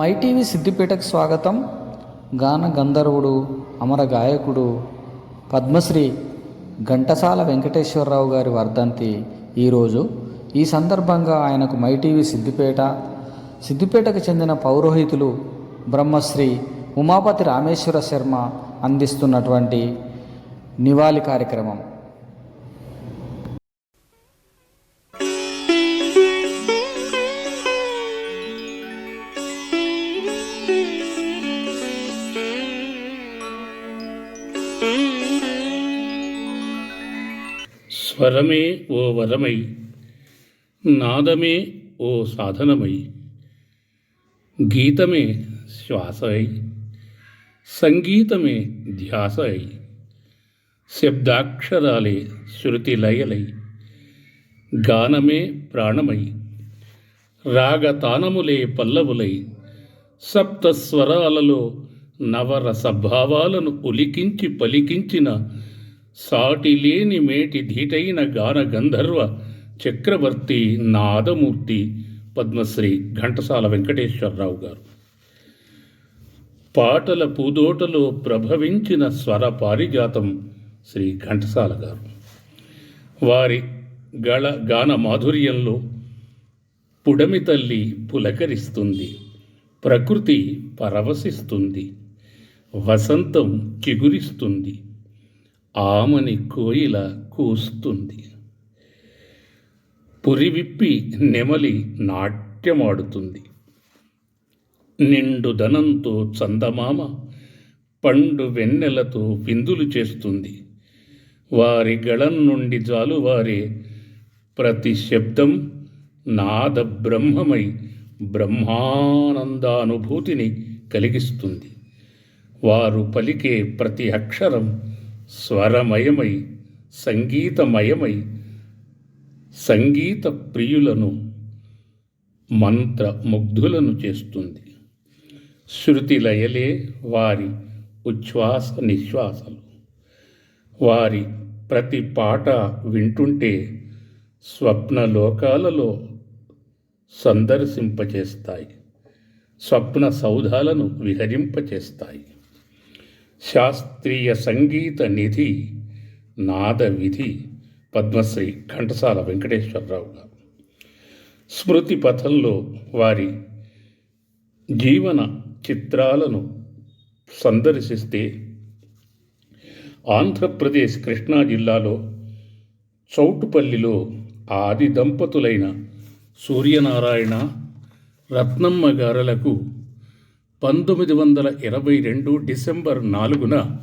MyTV సిద్దిపేటకు స్వాగతం. గాన గంధర్వుడు అమర గాయకుడు పద్మశ్రీ ఘంటసాల వెంకటేశ్వరరావు గారి వర్ధంతి ఈరోజు ఈ సందర్భంగా ఆయనకు మైటీవీ సిద్దిపేట సిద్దిపేటకు చెందిన పౌరోహితులు బ్రహ్మశ్రీ ఉమాపతి రామేశ్వర శర్మ అందిస్తున్నటువంటి నివాళి కార్యక్రమం. స్వరమే ఓ వరమై నాదమే ఓ సాధనమై గీతమే శ్వాస అయి సంగీతమే ధ్యాస అయి శబ్దాక్షరాలే శృతి లయలై గానమే ప్రాణమై రాగతానములే పల్లవులై సప్తస్వరాలలో నవరసభావాలను ఉలికించి పలికించిన సాటిలేని మేటి ధీటైన గాన గంధర్వ చక్రవర్తి నాదమూర్తి పద్మశ్రీ ఘంటసాల వెంకటేశ్వరరావు గారు. పాటల పూదోటలో ప్రభవించిన స్వర పారిజాతం శ్రీ ఘంటసాల గారు. వారి గళ గాన మాధుర్యంలో పుడమి తల్లి పులకరిస్తుంది ప్రకృతి పరవశిస్తుంది వసంతం చిగురిస్తుంది ఆమని కోయిల కూస్తుంది. పురివిప్పి నెమలి నాట్యమాడుతుంది. నిండు ధనంతో చందమామ పండు వెన్నెలతో విందులు చేస్తుంది. వారి గళం నుండి జాలువారే ప్రతి శబ్దం నాద బ్రహ్మమై బ్రహ్మానందానుభూతిని కలిగిస్తుంది. వారు పలికే ప్రతి అక్షరం స్వరమయమై సంగీతమయమై సంగీత ప్రియులను మంత్ర ముగ్ధులను చేస్తుంది. శృతి లయలే వారి ఉచ్ఛ్వాస నిశ్వాసలు. వారి ప్రతి పాట వింటుంటే స్వప్నలోకాలలో సందర్శింపచేస్తాయి. స్వప్న సౌధాలను విహరింపచేస్తాయి. శాస్త్రీయ సంగీత నిధి నాద విధి పద్మశ్రీ ఘంటసాల వెంకటేశ్వరరావు గారు. స్మృతి పథంలో వారి జీవన చిత్రాలను సందర్శిస్తే ఆంధ్రప్రదేశ్ కృష్ణా జిల్లాలో చౌటుపల్లిలో ఆది దంపతులైన సూర్యనారాయణ రత్నమ్మ గారలకు పంతొమ్మిది వందల ఇరవై రెండు డిసెంబర్ నాలుగున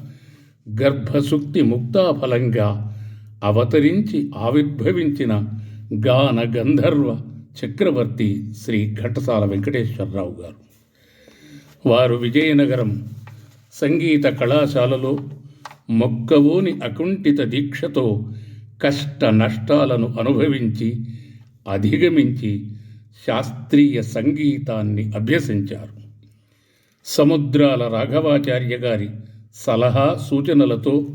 గర్భసుక్తి ముక్తాఫలంగా అవతరించి ఆవిర్భవించిన గాన గంధర్వ చక్రవర్తి శ్రీ ఘటసాల వెంకటేశ్వరరావు గారు. వారు విజయనగరం సంగీత కళాశాలలో మొక్కవోని అకుంఠిత దీక్షతో కష్ట నష్టాలను అనుభవించి అధిగమించి శాస్త్రీయ సంగీతాన్ని అభ్యసించారు. సముద్రాల రాఘవాచార్య గారి సలహా సూచనలతో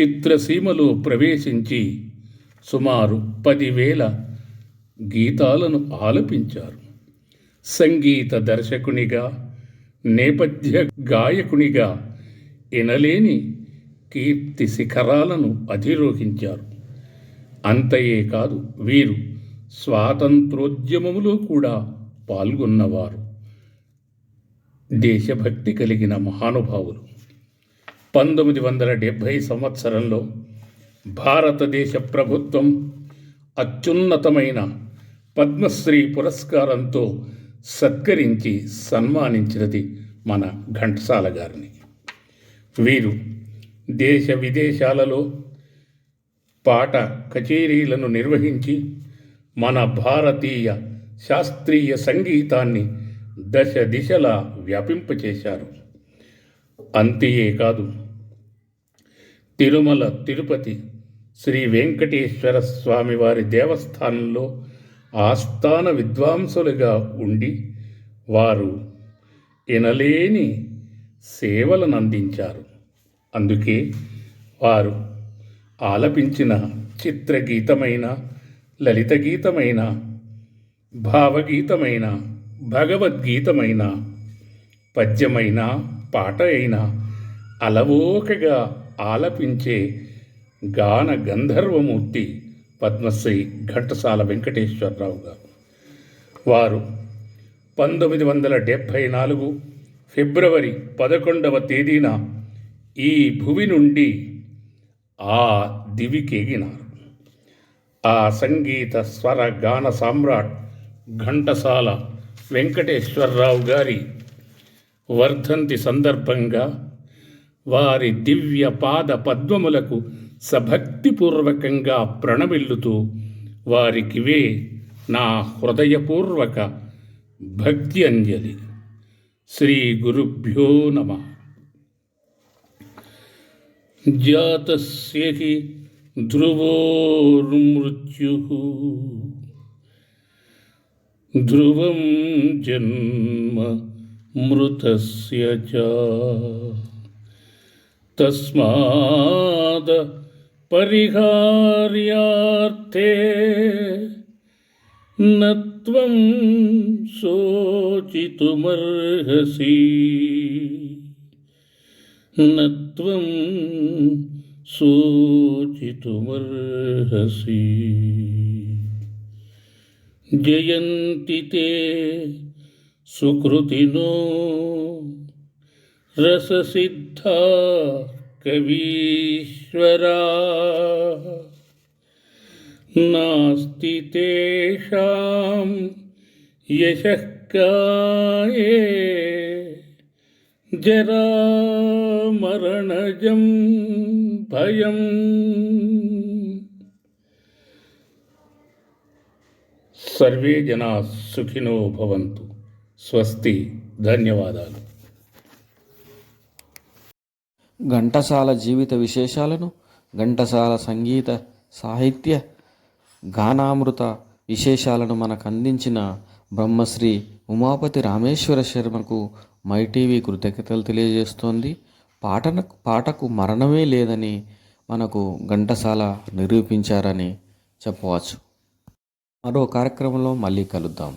చిత్రసీమలో ప్రవేశించి సుమారు పదివేల గీతాలను ఆలపించారు. సంగీత దర్శకునిగా నేపథ్య గాయకునిగా ఎనలేని కీర్తి శిఖరాలను అధిరోహించారు. అంతయే కాదు వీరు స్వాతంత్రోద్యమములో కూడా పాల్గొన్నవారు. దేశభక్తి కలిగిన మహానుభావులు. పంతొమ్మిది వందల డెబ్భై సంవత్సరంలో భారతదేశ ప్రభుత్వం అత్యున్నతమైన పద్మశ్రీ పురస్కారంతో సత్కరించి సన్మానించినది మన ఘంటసాల గారిని. వీరు దేశ విదేశాలలో పాట కచేరీలను నిర్వహించి మన భారతీయ శాస్త్రీయ సంగీతాన్ని దశ దిశలా వ్యాపింపచేశారు. అంతయే కాదు. తిరుమల తిరుపతి శ్రీ వెంకటేశ్వర స్వామి వారి దేవస్థానంలో ఆస్థాన విద్వాంసులుగా ఉండి వారు ఎనలేని సేవలను అందించారు అందుకే వారు ఆలపించిన చిత్రగీతమైన లలిత గీతమైన భావగీతమైన భగవద్గీతమైన పద్యమైన పాట అయినా అలవోకగా ఆలపించే గాన గంధర్వమూర్తి పద్మశ్రీ ఘంటసాల వెంకటేశ్వరరావు గారు. వారు పంతొమ్మిది వందల డెబ్భై నాలుగు ఫిబ్రవరి పదకొండవ తేదీన ఈ భువి నుండి ఆ దివికెగినారు. ఆ సంగీత స్వర గాన సామ్రాట్ ఘంటసాల వెంకటేశ్వరరావు గారి వర్ధంతి సందర్భంగా వారి దివ్య పాద పద్మములకు సభక్తిపూర్వకంగా ప్రణమిల్లుతూ వారికివే నా హృదయపూర్వక భక్తి అంజలి శ్రీ గురుభ్యో నమ. జాతస్య ध्रुवं जन्म मृतस्य च। तस्माद् परिहार्यार्थे न त्वं शोचितुमर्हसि। न त्वं शोचितुमर्हसि। जयंती ते सुकृतिनो रससिद्धा कवीश्वरा। नास्ति तेषां यशः काये जरामरणजं भयम्। సర్వే జనా సుఖినో భవంతు. స్వస్తి. ధన్యవాదాలు. ఘంటసాల జీవిత విశేషాలను ఘంటసాల సంగీత సాహిత్య గానామృత విశేషాలను మనకు అందించిన బ్రహ్మశ్రీ ఉమాపతి రామేశ్వర శర్మకు మైటీవీ కృతజ్ఞతలు తెలియజేస్తోంది. పాటన పాటకు మరణమే లేదని మనకు ఘంటసాల నిరూపించారని చెప్పవచ్చు. మరో కార్యక్రమంలో మళ్ళీ కలుద్దాం.